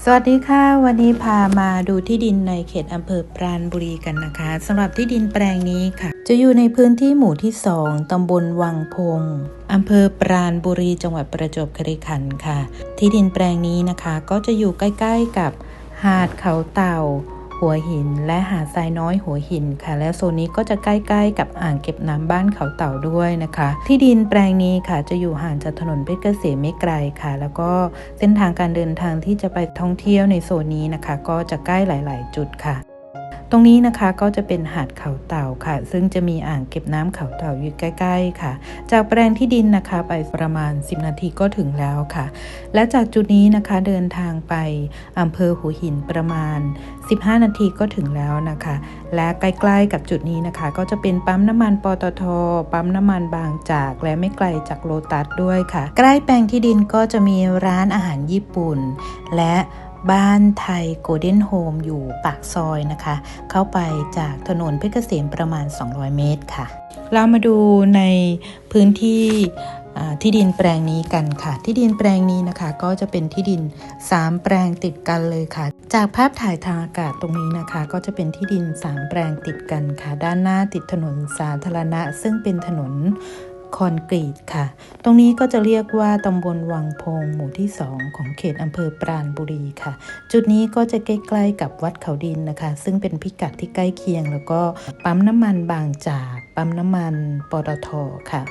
สวัสดีค่ะ วันนี้พามาดูที่ดินในเขตอำเภอปราณบุรีกันนะคะสำหรับที่ดินแปลงนี้ค่ะ จะอยู่ในพื้นที่หมู่ที่ 2ตำบลวังพงอำเภอปราณบุรีจังหวัดประจวบคีรีขันธ์ค่ะ ที่ดินแปลงนี้นะคะ ก็จะอยู่ใกล้ ๆกับหาดเขาเต่า หัวหิน และหาดทรายน้อยหัวหินค่ะ และโซนนี้ก็จะใกล้ๆ กับอ่างเก็บน้ำบ้านเขาเต่าด้วยนะคะ ที่ดินแปลงนี้ค่ะจะอยู่ห่างจากถนนเพชรเกษมไม่ไกลค่ะ แล้วก็เส้นทางการเดินทางที่จะไปท่องเที่ยวในโซนนี้นะคะ ก็จะใกล้หลาย ๆ จุดค่ะ ตรงนี้นะคะก็จะเป็นหาดเขาเต่าค่ะ ซึ่งจะมีอ่างเก็บน้ำเขาเต่าอยู่ใกล้ ๆ ค่ะ จากแปลงที่ดินนะคะไปประมาณ 10 นาทีก็ถึงแล้วค่ะ และจากจุดนี้นะคะเดินทางไปอำเภอหัวหินประมาณ 15 นาทีก็ถึงแล้วนะคะ และใกล้ๆกับจุดนี้นะคะ ก็จะเป็นปั๊มน้ำมันปตท ปั๊มน้ำมันบางจากและไม่ไกลจากโลตัสด้วยค่ะ ใกล้แปลงที่ดินก็จะมีร้านอาหารญี่ปุ่น และ บ้านไทยโกลเด้นโฮมอยู่ปากซอยนะคะ เข้าไปจากถนนเพชรเกษมประมาณ 200 เมตรค่ะ เรามาดูในพื้นที่ที่ดินแปลงนี้กันค่ะ ที่ดินแปลงนี้นะคะ ก็จะเป็นที่ดิน 3 แปลงติดกันเลยค่ะ จากภาพถ่ายทางอากาศตรงนี้นะคะ ก็จะเป็นที่ดิน 3 แปลงติดกันค่ะ ด้านหน้าติดถนนสาธารณะ ซึ่งเป็นถนน คอนกรีตค่ะ ตรงนี้ก็จะเรียกว่าตำบลวังพงหมู่ที่ 2 ของเขตอำเภอปราณบุรีค่ะ จุดนี้ก็จะใกล้ๆกับวัดเขาดินนะคะ ซึ่งเป็นพิกัดที่ใกล้เคียง แล้วก็ปั๊มน้ำมันบางจากปั๊มน้ำมันปตทค่ะ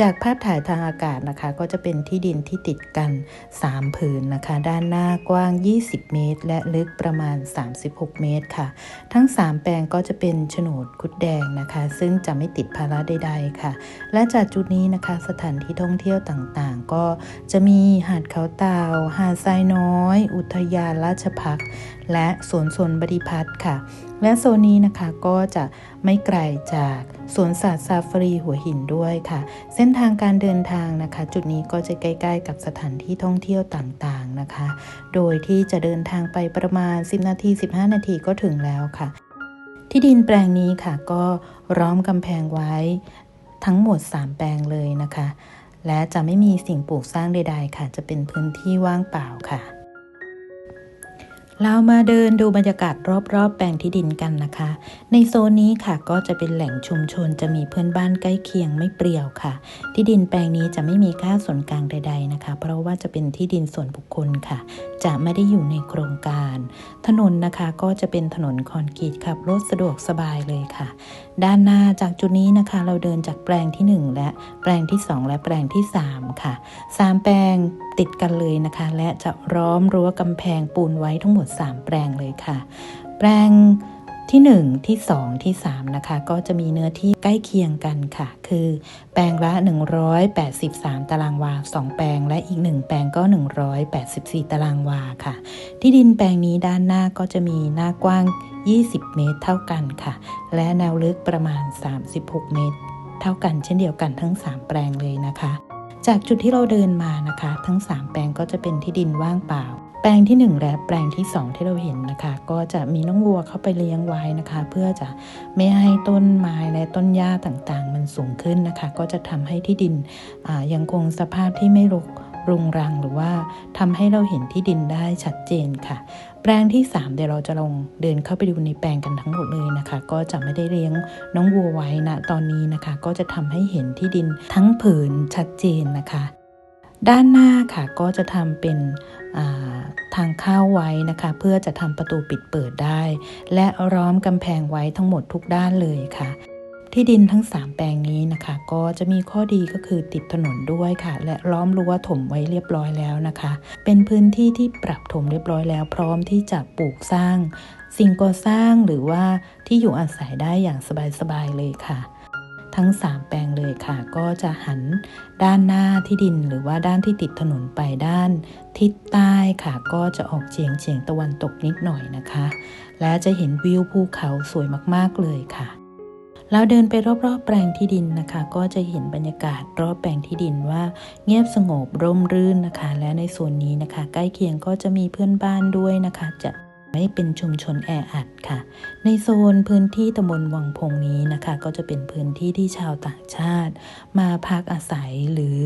จากภาพถ่ายทางอากาศนะคะ ก็จะเป็นที่ดินที่ติดกัน 3 ผืนนะคะ ด้านหน้ากว้าง 20 เมตร และลึกประมาณ 36 เมตรค่ะ ทั้ง 3 แปลงก็จะเป็นโฉนดคุดแดงนะคะ ซึ่งจะไม่ติดภาระใด ๆ ค่ะ และจากจุดนี้นะคะสถานที่ท่องเที่ยวต่างๆ ก็จะมีหาดเขาเต่าหาดทรายน้อย อุทยานราชพักษ์และสวนสนบริพัตรค่ะ และโซนนี้นะคะก็จะไม่ไกลจากสวนสัตว์ซาฟารีหัวหินด้วยค่ะ เส้นทางการเดินทางนะคะ จุดนี้ก็จะใกล้ ๆ กับสถานที่ท่องเที่ยวต่างๆนะคะ โดยที่จะเดินทางไปประมาณ 10 นาที 15 นาทีก็ถึงแล้วค่ะ ที่ดินแปลงนี้ค่ะ ก็ร้อมกำแพงไว้ทั้งหมด 3 แปลงเลยนะคะ และจะไม่มีสิ่งปลูกสร้างใด ๆ ค่ะ จะเป็นพื้นที่ว่างเปล่าค่ะ เรามาเดินดูบรรยากาศรอบๆ แปลงที่ดินกันนะคะ ในโซนนี้ค่ะก็จะเป็นแหล่งชุมชนจะมีเพื่อนบ้านใกล้เคียงไม่เปรี่ยวค่ะ ที่ดินแปลงนี้จะไม่มีค่าส่วนกลางใด ๆนะคะ เพราะว่าจะเป็นที่ดินส่วนบุคคลค่ะ จะไม่ได้อยู่ในโครงการ ถนนนะคะก็จะเป็นถนนคอนกรีตขับรถสะดวกสบายเลยค่ะ ด้านหน้าจากจุดนี้นะคะ เราเดินจากแปลงที่ 1 และแปลงที่ 2 และแปลงที่ 3 ค่ะ 3 แปลงติดกันเลยนะคะ และจะร้อมรั้วกำแพงปูนไว้ทั้งหมด 3 แปลงเลยค่ะ แปลง ที่ 1 ที่ 2 ที่ 3 นะคะ ก็จะมีเนื้อที่ใกล้เคียงกันค่ะ คือ แปลงละ 183 ตารางวา 2 แปลง และอีก 1 แปลงก็ 184 ตารางวาค่ะ ที่ดินแปลงนี้ด้านหน้าก็จะมีหน้ากว้าง 20 เมตรเท่ากันค่ะ และแนวลึกประมาณ 36 เมตร เท่ากันเช่นเดียวกันทั้ง 3 แปลงเลยนะคะ จากจุดที่เราเดินมานะคะ ทั้ง 3 แปลงก็จะเป็นที่ดินว่างเปล่า แปลงที่ 1 และแปลงที่ 2 ที่เราเห็นนะคะ ก็จะมีน้องวัวเข้าไปเลี้ยงไว้นะคะ เพื่อจะไม่ให้ต้นไม้และต้นหญ้าต่างๆ มันสูงขึ้นนะคะ ก็จะทำให้ที่ดินยังคงสภาพที่ไม่รกรุงรังหรือว่าทำให้เราเห็นที่ดินได้ชัดเจนค่ะ แปลงที่ 3 เดี๋ยวเราจะลองเดินเข้าไปดูในแปลงกันทั้งหมดเลยนะคะ ก็จะไม่ได้เลี้ยงน้องวัวไว้นะตอนนี้นะคะ ก็จะทำให้เห็นที่ดินทั้งผืนชัดเจนนะคะด้านหน้าค่ะก็จะทำเป็น ทางเข้าไว้นะคะ เพื่อจะทำประตูปิดเปิดได้ และล้อมกำแพงไว้ทั้งหมดทุกด้านเลยค่ะที่ดินทั้ง 3 แปลงนี้นะคะ ก็จะมีข้อดีก็คือติดถนนด้วยค่ะ และล้อมรั้วถมไว้เรียบร้อยแล้วนะคะ เป็นพื้นที่ที่ปรับถมเรียบร้อยแล้ว พร้อมที่จะปลูกสร้าง สิ่งก่อสร้างหรือว่าที่อยู่อาศัยได้อย่างสบายๆเลยค่ะ ทั้ง 3 แปลงเลยค่ะ ก็จะหันด้านหน้าที่ดินหรือว่าด้านที่ติดถนนไปด้านทิศใต้ค่ะ ก็จะออกเฉียงเฉียงตะวันตกนิดหน่อยนะคะ และจะเห็นวิวภูเขาสวยมากๆเลยค่ะเราเดินไปรอบๆ แปลงที่ดินนะคะ ก็จะเห็นบรรยากาศรอบแปลงที่ดินว่า เงียบสงบร่มรื่นนะคะ และในส่วนนี้นะคะ ใกล้เคียงก็จะมีเพื่อนบ้านด้วยนะคะ จะ ไม่เป็นชุมชนแออัดค่ะ ในโซนพื้นที่ตำบลวังพงนี้นะคะ ก็จะเป็นพื้นที่ที่ชาวต่างชาติ มาพักอาศัยหรือ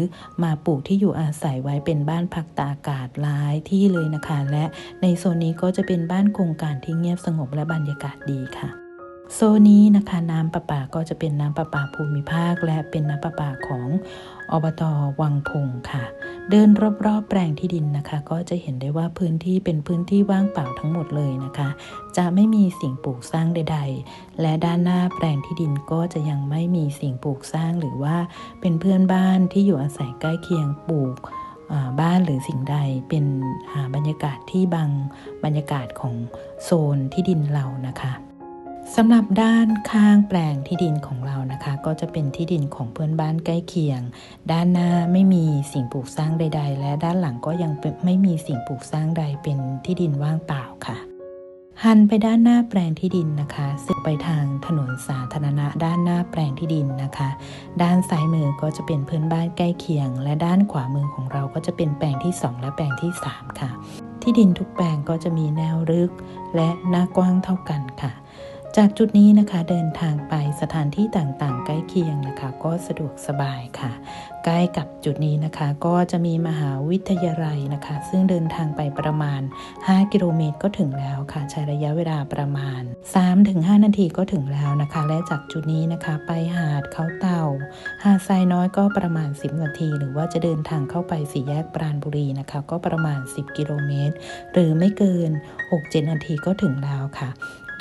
มาปลูกที่อยู่อาศัยไว้เป็นบ้านพักตากอากาศหลายที่เลยนะคะ และในโซนนี้ก็จะเป็นบ้านโครงการที่เงียบสงบและบรรยากาศดีค่ะ โซนนี้นะคะน้ำประปาก็จะเป็นน้ำประปาภูมิภาค และเป็นน้ำประปาของอบตวังพงค่ะ เดินรอบๆแปลงที่ดินนะคะ ก็จะเห็นได้ว่าพื้นที่เป็นพื้นที่ว่างเปล่าทั้งหมดเลยนะคะ จะไม่มีสิ่งปลูกสร้างใด ๆ และด้านหน้าแปลงที่ดินก็จะยังไม่มีสิ่งปลูกสร้างหรือว่าเป็นเพื่อนบ้านที่อยู่อาศัยใกล้เคียงปลูกบ้านหรือสิ่งใดเป็นบรรยากาศที่บังบรรยากาศของโซนที่ดินเรานะคะ สำหรับด้านข้างแปลงที่ดินของเรานะคะ ก็จะเป็นที่ดินของเพื่อนบ้านใกล้เคียง ด้านหน้าไม่มีสิ่งปลูกสร้างใด ๆ และด้านหลังก็ยังไม่มีสิ่งปลูกสร้างใดเป็นที่ดินว่างเปล่าค่ะหันไปด้านหน้าแปลงที่ดินนะคะสึกไปทางถนนสาธารณะด้านหน้าแปลงที่ดินนะคะ ด้านซ้ายมือก็จะเป็นเพื่อนบ้านใกล้เคียง และด้านขวามือของเราก็จะเป็นแปลงที่ 2 และแปลงที่ 3 ค่ะ ที่ดินทุกแปลงก็จะมีแนวลึก และหน้ากว้างเท่ากันค่ะ จากจุดนี้นะคะเดินทางไปสถานที่ต่างๆ ใกล้เคียงนะคะ ก็สะดวกสบายค่ะ ใกล้กับจุดนี้นะคะ ก็จะมีมหาวิทยาลัยนะคะ ซึ่งเดินทางไปประมาณ 5 กิโลเมตรก็ถึงแล้วค่ะ ใช้ระยะเวลาประมาณ 3-5 นาทีก็ถึงแล้วนะคะ และจากจุดนี้นะคะไปหาดเขาเต่า หาดทรายน้อยก็ประมาณ 10 นาที หรือว่าจะเดินทางเข้าไปสี่แยกปราณบุรีนะคะ ก็ประมาณ 10 กิโลเมตร หรือไม่เกิน 6-7 นาทีก็ถึงแล้วค่ะ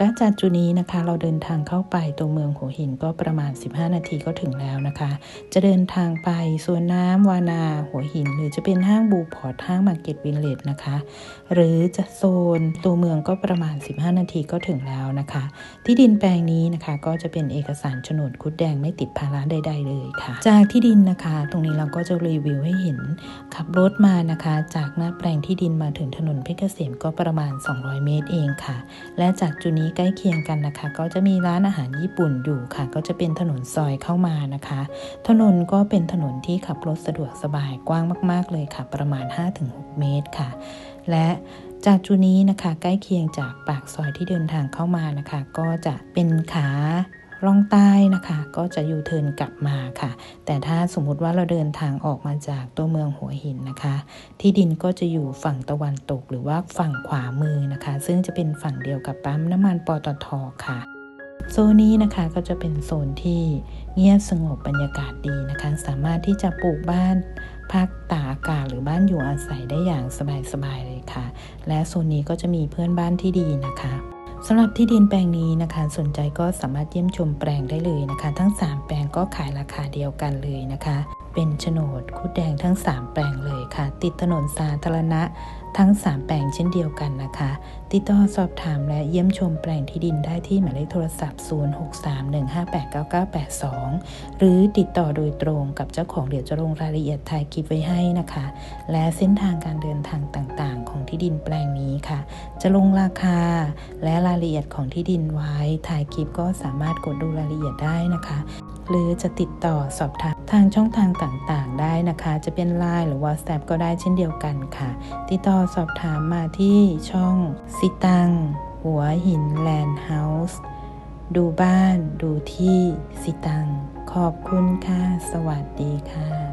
และจากจุดนี้นะคะ เราเดินทางเข้าไปตัวเมืองหัวหินก็ประมาณ 15 นาทีก็ถึงแล้วนะคะ จะเดินทางไปสวนน้ำวานาหัวหิน หรือจะเป็นห้างบูพอร์ตห้างมาร์เก็ตวินเลจนะคะ หรือจะโซนตัวเมืองก็ประมาณ 15 นาทีก็ถึงแล้วนะคะ ที่ดินแปลงนี้นะคะก็จะเป็นเอกสารโฉนดคุดแดงไม่ติดภาระใด ๆ เลยค่ะ จากที่ดินนะคะ ตรงนี้เราก็จะรีวิวให้เห็นขับรถมานะคะ จากหน้าแปลงที่ดินมาถึงถนนเพชรเกษมก็ประมาณ 200 เมตรเองค่ะ และจากจุดนี้ใกล้เคียงกันนะคะ ก็จะมีร้านอาหารญี่ปุ่นอยู่ค่ะ ก็จะเป็นถนนซอยเข้ามานะคะ ถนนก็เป็นถนนที่ขับรถสะดวกสบายกว้างมาก ๆ เลยค่ะ ประมาณ 5-6 เมตรค่ะ และจากจุดนี้นะคะ ใกล้เคียงจากปากซอยที่เดินทางเข้ามานะคะ ก็จะเป็นขา ล่องใต้นะคะ ก็จะยูเทิร์นกลับมาค่ะ แต่ถ้าสมมุติว่าเราเดินทางออกมาจากตัวเมืองหัวหินนะคะ ที่ดินก็จะอยู่ฝั่งตะวันตกหรือว่าฝั่งขวามือนะคะ ซึ่งจะเป็นฝั่งเดียวกับปั๊มน้ำมันปตทค่ะโซนนี้นะคะก็จะเป็นโซนที่เงียบสงบบรรยากาศดีนะคะ สามารถที่จะปลูกบ้านพักตากอากาศหรือบ้านอยู่อาศัยได้อย่างสบายๆเลยค่ะ และโซนนี้ก็จะมีเพื่อนบ้านที่ดีนะคะ สำหรับที่ดินแปลงนี้นะคะ สนใจก็สามารถเยี่ยมชมแปลงได้เลยนะคะ ทั้ง 3 แปลงก็ขายราคาเดียวกันเลยนะคะ เป็นโฉนดคุดแดงทั้ง 3 แปลงเลยค่ะ ติดถนนสาธารณะทั้ง 3 แปลงเช่นเดียวกันนะคะ ติดต่อสอบถามและเยี่ยมชมแปลงที่ดินได้ที่หมายเลขโทรศัพท์ 0631589982 หรือติดต่อโดยตรงกับเจ้าของเดี๋ยวจะลงรายละเอียดถ่ายคลิปไว้ให้นะคะ และเส้นทางการเดินทางต่างๆ ของที่ดินแปลงนี้ค่ะ จะลงราคาและรายละเอียดของที่ดินไว้ถ่ายคลิปก็สามารถกดดูรายละเอียดได้นะคะ หรือจะติดต่อสอบถาม ทางช่องทางต่างๆ ได้นะคะ จะเป็น Line หรือ WhatsApp ก็ได้เช่นเดียวกันค่ะ ติดต่อสอบถามมาที่ช่องสิตัง หัวหินแลนด์เฮาส์ดูบ้านดูที่สิตัง ขอบคุณค่ะ สวัสดีค่ะ